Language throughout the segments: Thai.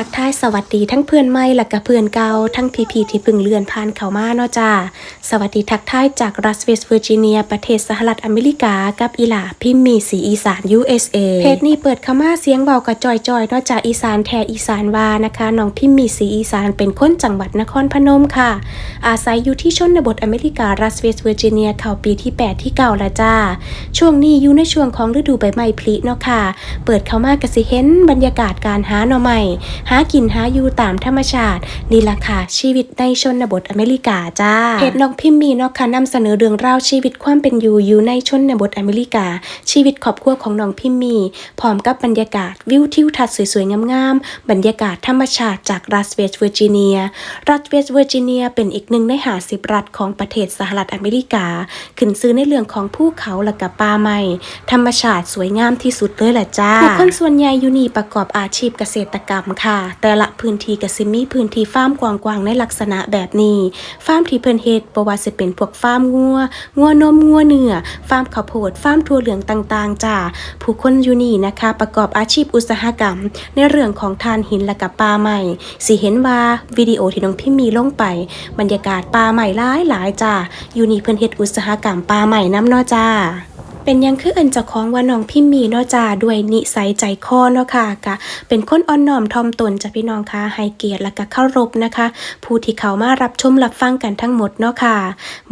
ทักทายสวัสดีทั้งเพื่อนใหม่และก็เพื่อนเก่าทั้งพี่ๆที่พิ่งเลื่อนผ่านเข้ามาเนาะจ้าสวัสดีทักทายจากรัฐเวสเวอร์จิเนีย ประเทศสหรัฐอเมริกา กับอีหลาพิมมีสีอีสาน USA เพจนี้เปิดเข้ามาเสียงเบากระจอยๆเนาะจ้าอีสานแทอีสานวานะคะน้องพิมมีสีอีสานเป็นคนจังหวัดนครพนมค่ะ อาศัยอยู่ที่ชนบทอเมริการัฐเวสเวอร์จิเนียเข้าปีที่ 8 ที่เก่าล้วจ้าช่วงนี้อยู่ในช่วงของฤดูใบไม้ผลิเนาะค่ะ เปิดเข้ามากระสิเห็นบรรยากาศการหาหน่อไม้หากินหาอยู่ตามธรรมชาตินี่ล่ะค่ะชีวิตในชนบทอเมริกาจ้าเพจน้องพิมพ์มีเนาะค่ะนำเสนอเรื่องราวชีวิตความเป็นอยู่อยู่ในชนบทอเมริกา ชีวิตครอบครัวของน้องพิมพ์มีพร้อมกับบรรยากาศวิวทิวทัศน์สวยๆงามๆบรรยากาศธรรมชาติจากรัฐเวสต์เวอร์จิเนีย รัฐเวสต์เวอร์จิเนียเป็นอีกหนึ่งในหาสิบรัฐของประเทศสหรัฐอเมริกา ขึ้นซื้อในเรื่องของภูเขาและกับป่าไม้ธรรมชาติสวยงามที่สุดเลยแหละจ้าผู้คนส่วนใหญ่อยู่นี่ประกอบอาชีพเกษตรกรรมค่ะแต่ละพื้นที่ก็สิมีพื้นที่ฟาร์มกว้างๆในลักษณะแบบนี้ฟาร์มที่เพิ่นเฮ็ดบ่ว่าสิเป็นพวกฟาร์มงัวงัวนมงัวเนื้อฟาร์มข้าวโพดฟาร์มถั่วเหลืองต่างๆจ้าผู้คนอยู่นี่นะคะ ประกอบอาชีพอุตสาหกรรม ในเรื่องของถ่านหินและกับป่าไม้สิเห็นว่าวิดีโอที่น้องพิมมีลงไป บรรยากาศป่าใหม่หลายหลายๆจ้าอยู่นี่เพิ่นเฮ็ดอุตสาหกรรมป่าใหม่น้ำเนาะจ้า เป็นยังคือเอินจ้าของว่าน้องพิมมีเนาะจ้าด้วยนิสัยใจคอเนาะค่ะกะเป็นคนอ่อนน้อมถ่อมตนจ้ะพี่น้องค่ะให้เกียรติและก็เคารพนะคะ ผู้ที่เขามารับชมรับฟังกันทั้งหมดเนาะค่ะ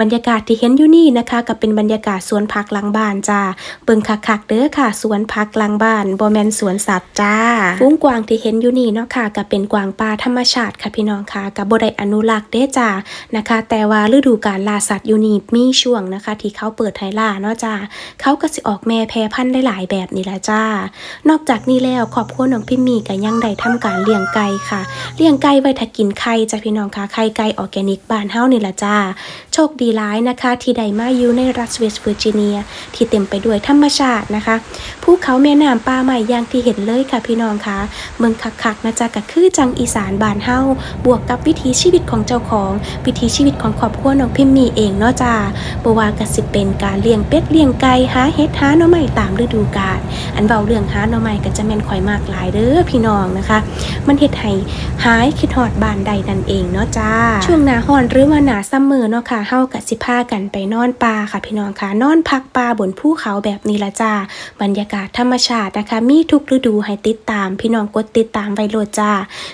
บรรยากาศที่เห็นอยู่นี่นะคะก็เป็นบรรยากาศสวนผักหลังบ้านจ้าเบิ่งคักๆเด้อค่ะ สวนผักหลังบ้านบ่แมนสวนสัตว์จ้าฝูงกวางที่เห็นอยู่นี่เนาะค่ะก็เป็นกวางป่าธรรมชาติค่ะพี่น้องค่ะก็บ่ได้อนุรักษ์เด้จ้านะคะ แต่ว่าฤดูกาลล่าสัตว์อยู่นี่มีช่วงนะคะ ที่เขาเปิดให้ล่าเนาะจ้าเขาก็สิออกแม่แพรพันธุ์ได้หลายแบบนี่ละจ้า นอกจากนี้แล้วครอบครัวน้องพิมมีก็ยังได้ทำการเลี้ยงไก่ค่ะ เลี้ยงไก่ไว้ถ้ากินไข่จ้ะพี่น้องค่ะไข่ไก่ออร์แกนิกบ้านเฮานี่ละจ้า โชคดีหลายนะคะ ที่ได้มาอยู่ในรัฐเวสต์เวอร์จิเนีย ที่เต็มไปด้วยธรรมชาตินะคะภูเขาแม่น้ำป่าใหม่อย่างที่เห็นเลยค่ะพี่น้องค่ะเมืองคักๆนะจ๊ะก็คือจังอีสานบ้านเฮาบวกกับวิถีชีวิตของเจ้าของ วิถีชีวิตของครอบครัวน้องพิมมีเองเนาะจ้าบ่ว่ากสิเป็นการเลี้ยงเป็ดเลี้ยงไก่หาเฮ็ดหาหน่อไม้ตามฤดูกาลอันเว้าเรื่องหาหน่อไม้ก็จะแม่นข่อยมากหลายเด้อพี่น้องนะคะ มันเฮ็ดให้หายคิดฮอดบ้านใดนั่นเองเนาะจ้า ช่วงหน้าร้อนหรือว่าหน้าซัมเมอร์เนาะค่ะเฮาก็สิพากันไปนอนป่าค่ะพี่น้องค่ะนอนพักป่าบนภูเขาแบบนี้ละจ้าบรรยากาศธรรมชาตินะคะ มีทุกฤดูให้ติดตาม พี่น้องกดติดตามไว้โลดจ้า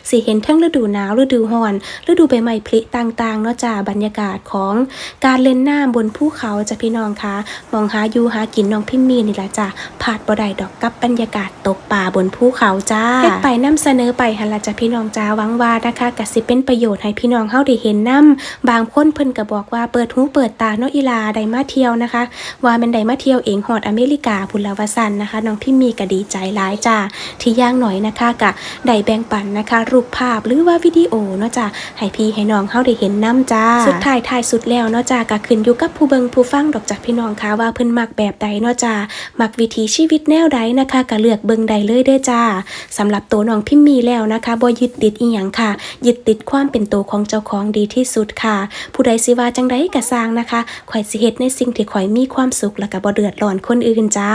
สิเห็นทั้งฤดูหนาวฤดูร้อน ฤดูใบไม้ผลิต่างๆเนาะจ้าบรรยากาศของการเล่นน้ำบนภูเขาจ้ะพี่น้องคะมองหาอยู่หากินน้องพิมมีนี่ละจ้าผาดบ่ได้ดอกกับบรรยากาศตกป่าบนภูเขาจ้าเฮ็ดไปนํเสนอไปหันละจ้ะพี่น้องจ้าหวังว่านะคะก็สิเป็นประโยชน์ให้พี่น้องเฮาได้เห็นนํบางคนเพิ่นก็บอกว่าเปิดหูเปิดตาเนาะอีลาได้มาเที่ยวนะคะ ว่ามันได้มาเที่ยวเองฮอดอเมริกาพุนละวาซันนะคะน้องพิมมีก็ดีใจหลายจ้าที่ย่างหน่อยนะคะกะได้แบ่งปันนะคะ รูปภาพหรือว่าวิดีโอเนาะจ้าให้พี่ให้น้องเฮาได้เห็นนํจ้าสุดท้ายท้ายสุดแล้วเนาะจ้าก็ขึ้นอยู่กับผู้เบิงผู้ฟังดอกจ้ะพี่น้องค่ะว่าเพิ่นมักแบบใดเนาะจ้ามักวิถีชีวิตแนวใดนะคะก็เลือกเบิงใดเลยเด้อจ้าสำหรับตัวน้องพิมมีแล้วนะคะบ่ยึดติดอีหยังค่ะ ยึดติดความเป็นตัวของเจ้าของดีที่สุดค่ะ ผู้ใดสิว่าจังใดก็สร้างนะคะข่อยสิเฮ็ดในสิ่งที่ข่อยมีความสุขแล้วก็บ่เดือดร้อนคนอื่นจ้า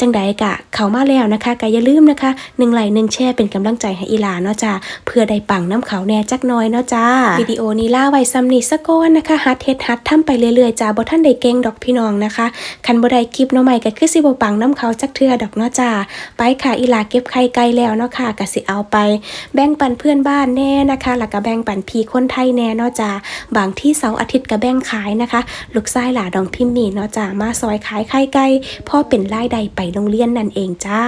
จังใดกะเข้ามาแล้วนะคะก็อย่าลืมนะคะหนึ่งไลค์หนึ่งแชร์เป็นกำลังใจให้อีลาเนาะจ้าเพื่อได้ปังน้ำเขาแน่จักน้อยเนาะจ้าวิดีโอนี้ล่าไว้ซ้ำนี่สะก่อนนะคะฮัดเฮ็ดฮัดทำไปเรื่อยๆจ้าบ่ท่านได้เก่งดอกพี่น้องนะคะคันบ่ได้คลิปเนาะใหม่ก็คือสิบ่ปังน้ำเขาจักเทื่อดอกเนาะจ้าไปค่ะอีหลาเก็บไข่ไก่แล้วเนาะค่ะก็สิเอาไป แบ่งปันเพื่อนบ้านแน่นะคะแล้วก็แบ่งปันพี่คนไทยแน่เนาะจ้าบางที่เสาร์อาทิตย์ก็แบ่งขายนะคะ ลูกชายหลาดองพิมพ์นี่เนาะจ้ามาซอยขายไข่ไก่พ่อเป็นรายได้ไปโรงเรียนนั่นเองจ้า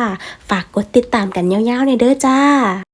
ฝากกดติดตามกันยาวๆในเด้อจ้า